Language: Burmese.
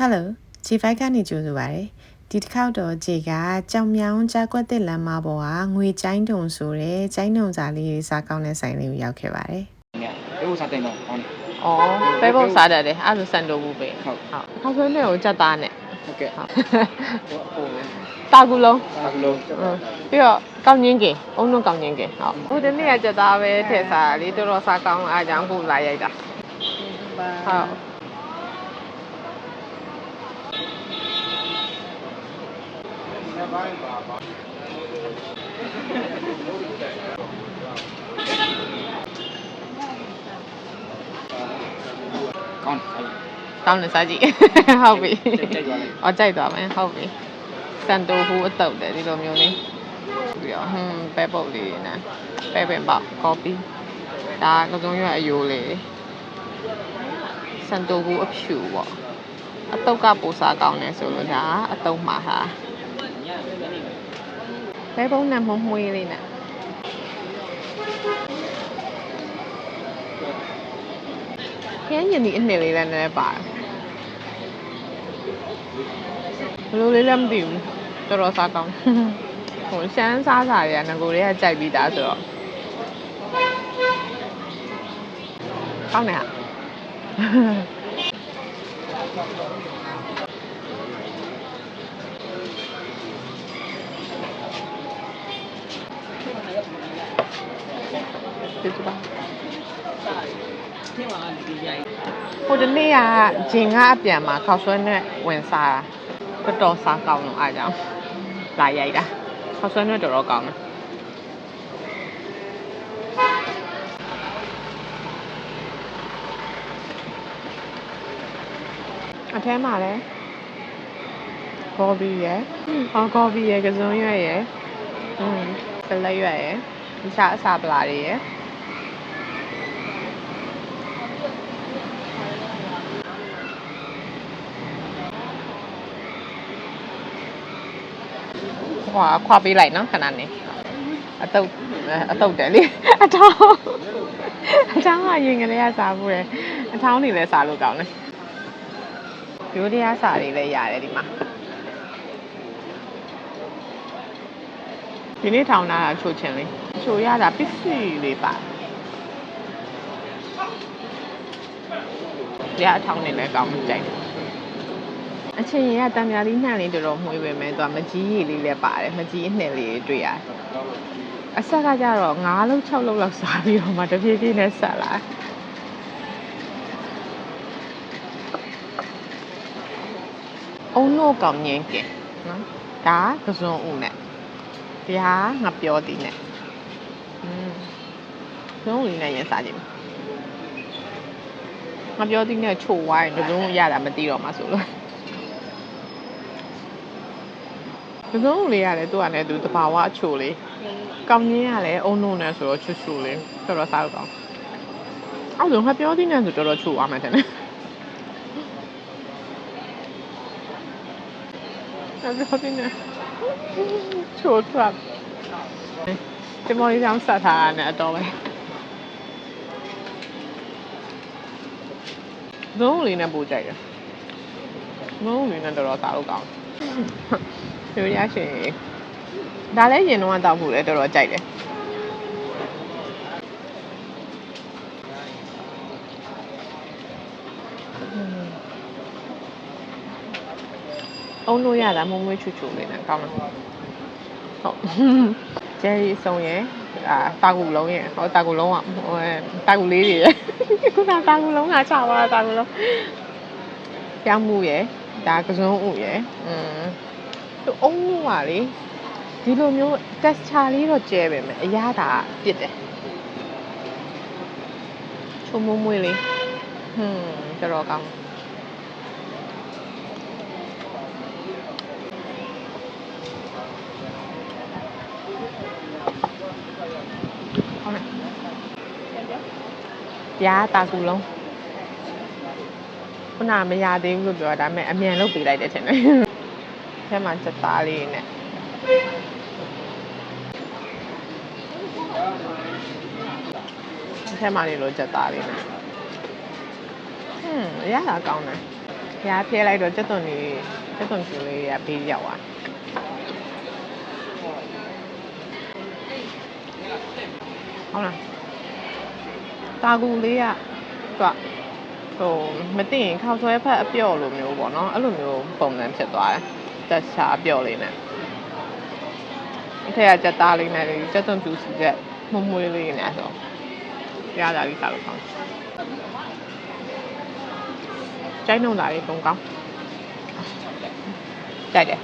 Hello G5 ကနေကြိုဆိုပါရယ်ဒီတစ်ခေါက်တော့ G ကကြောင်မြောင်ကြားကွက်တဲ့လမ်းမပေါ်ကငွေကျိုင်းတုံဆိုတဲ့ကျိုင်းတုံစာလေးစာကောင်းတဲ့ဆိုင်လေးကိုရောက်ခဲ့ပါတယ်။ရုပ်စာတင်တော့ဟောင်း။အော်ပဲပုံစားတတ်တယ်အဲ့လိုစံတော်ဘူးပဲ။ဟုတ်ဟုတ်။ဟောင်းဆွဲနဲ့ကိုကြက်သားနဲ့ဟုတ်ကဲ့ဟုတ်။တာကူလုံးတာကူလုံးပြီးတော့ကောင်းငင်းကင်အုံလုံးကောင်းငင်းကင်ဟုတ်။ဟိုဒီနေ့ကကြက်သားပဲထည့်စားလေးတော်တော်စားကောင်းအားကြောင့်ကိုလာရိုက်တာ။ဟုတ် ကောင်းကောင်းတယ်စားကြည့်ဟုတ်ပြီကြိုက်သွားလိုက်အော်ကြိုက်သွားမယ်ဟုတ်ပြီစံတိုဘူးအတုတ်တယ်ဒီလိုမျိုးလေးပြီးတော့ဟွန်းပဲပုတ်လေးနဲ့ပဲပင်ပေါက်ကော်ပီဒါကစုံရွက်အယိုးလေးစံတိုဘူးအဖြူပေါ့အတုတ်ကပိုစားကောင်းတယ်ဆိုလို့ဒါအတုတ်မှာဟာ ပဲပုံးနဲ့မမွှေးလေးနဲ့ခင်းရင်ဒီအနှစ်လေးလည်းနည်းနည်းပါတယ်ဘယ်လိုလေးလည်းမသိဘူးတော်တော်စားကောင်းဟိုရှမ်းစားစားတွေကငကိုတွေကကြိုက်ပြီးသားဆိုတော့ကောင်းတယ်ဟာ ကျေးဇူးပါဟိုတနေ့ကဂျင်ကအပြန်မှာခောက်ဆွဲနဲ့ဝင်စားတာတော်တော်စားကောင်းလို့အားကြောင့်လာရိုက်တာခောက်ဆွဲနဲ့တော်တော်ကောင်းတယ်အထဲမှာလည်းဂေါ်ဘီရယ်ဟောဂေါ်ဘီရယ်ကစုံရွက်ရယ်อืมစလက်ရွက်ရယ်ဒီစားအစာပလာတွေရယ် ခွာခွာပေးလိုက်နော်ခဏနေအတုတ်အတုတ်တယ်လေအထောင်းအထောင်းကရင်ကလေးကစားဖို့ရယ်အထောင်းနေလည်းစားလို့ကောင်းတယ်ရိုးတရားစားတွေလည်းရတယ်ဒီမှာဒီနေ့ထောင်းတာချိုချင်လေးချိုရတာပစ္စည်းလေးပါရအထောင်းနေလည်းကောင်းကြိုက်တယ် အချင်းရတံမြာလေးနှံ့လေးတော်တော်မှုေးပဲမဲ့သူကမကြီးရည်လေးလည်းပါတယ်မကြီးအနှစ်လေးတွေ့ရတယ်အဆက်ကကြတော့9လုံး6လုံးလောက်စားပြီးတော့မှတပြေးပြေးနဲ့ဆက်လာအုံနို့ကောင်းငင်းကဲနော်ဒါကစုံဦးနဲ့ဒီဟာငါပြောသည်နဲ့อืมစုံဦးနဲ့ရင်စားကြည့်မယ်ငါပြောသည်နဲ့ချိုဝိုင်းကစုံရတာမသိတော့မှဆိုလို့ ကစုံလေးရတယ်သူကလည်းသူတဘာဝအချိုလေးကောင်းငင်းရလဲအုံနုံနဲ့ဆိုတော့ချွတ်ချွတ်လေးတော်တော်စားလို့ကောင်းအော်ဆိုငါပြောသေးတယ်ဆိုတော်တော်ချိုသွားမှတယ်နဲ့ငါပြောသေးတယ်ချိုထွက်ဒီမော်လေးဆောင်ဆက်ထားတာနဲ့အတော်ပဲဇုံးလေးနဲ့ပို့ကြိုက်တယ်ဇုံးလေးနဲ့တော်တော်စားလို့ကောင်း တယ်ပြောရရှင်ဒါလည်းရင်တော့တောက်ဖို့လည်းတော်တော်ကြိုက်တယ်အုံလို့ရတာမုံမွေးချူချူလေးနဲ့ကောင်းတယ်ဟုတ်ဂျယ်ရီအစုံရယ်အာတာကူလုံးရယ်ဟောတာကူလုံးကဟိုတာကူလေးတွေရယ်ခုနတာကူလုံးကချပါတာကူလုံးပြောင်းမှုရယ်ဒါကစုံဥရယ်อืม သူအုံးလို့ပါလေဒီလိုမျိုး texture လေးတော့ကျဲပဲမယ်အရသာပြစ်တယ်ချုံမွေးမွေးလေးဟွန်းတော်တော်ကောင်းဟုတ်တယ်ပြားတာကူလုံးခုနကမရသေးဘူးလို့ပြောတာဒါပေမဲ့အမြန်လုပ်ပေးလိုက်တယ်ထင်တယ် ထဲမှာစက်သားလေးနဲ့ထဲမှာနေလို့စက်သားလေးနဲ့ဟွန်းရတာကောင်းတယ်ဖျားဖျဲလိုက်တော့စက်သွန်လေးစက်သွန်ကျူလေးတွေကဘေးရောက်သွားဟုတ်လားတာကူလေးကသူကဟိုမသိရင်ခောက်ဆွဲဖက်အပြော့လိုမျိုးပေါ့နော်အဲ့လိုမျိုးပုံစံဖြစ်သွားတယ် တက်ချာအပြော့လေးနဲ့အထက်ကကြက်သားလေးနဲ့ကြက်သွန်ကျူစီချက်မှုမွေးလေးနဲ့ဆိုရတာလေးစားလို့ကောင်းတယ်ကျိုင်းနှုံသားလေးပုံကောင်းကြိုက်တယ်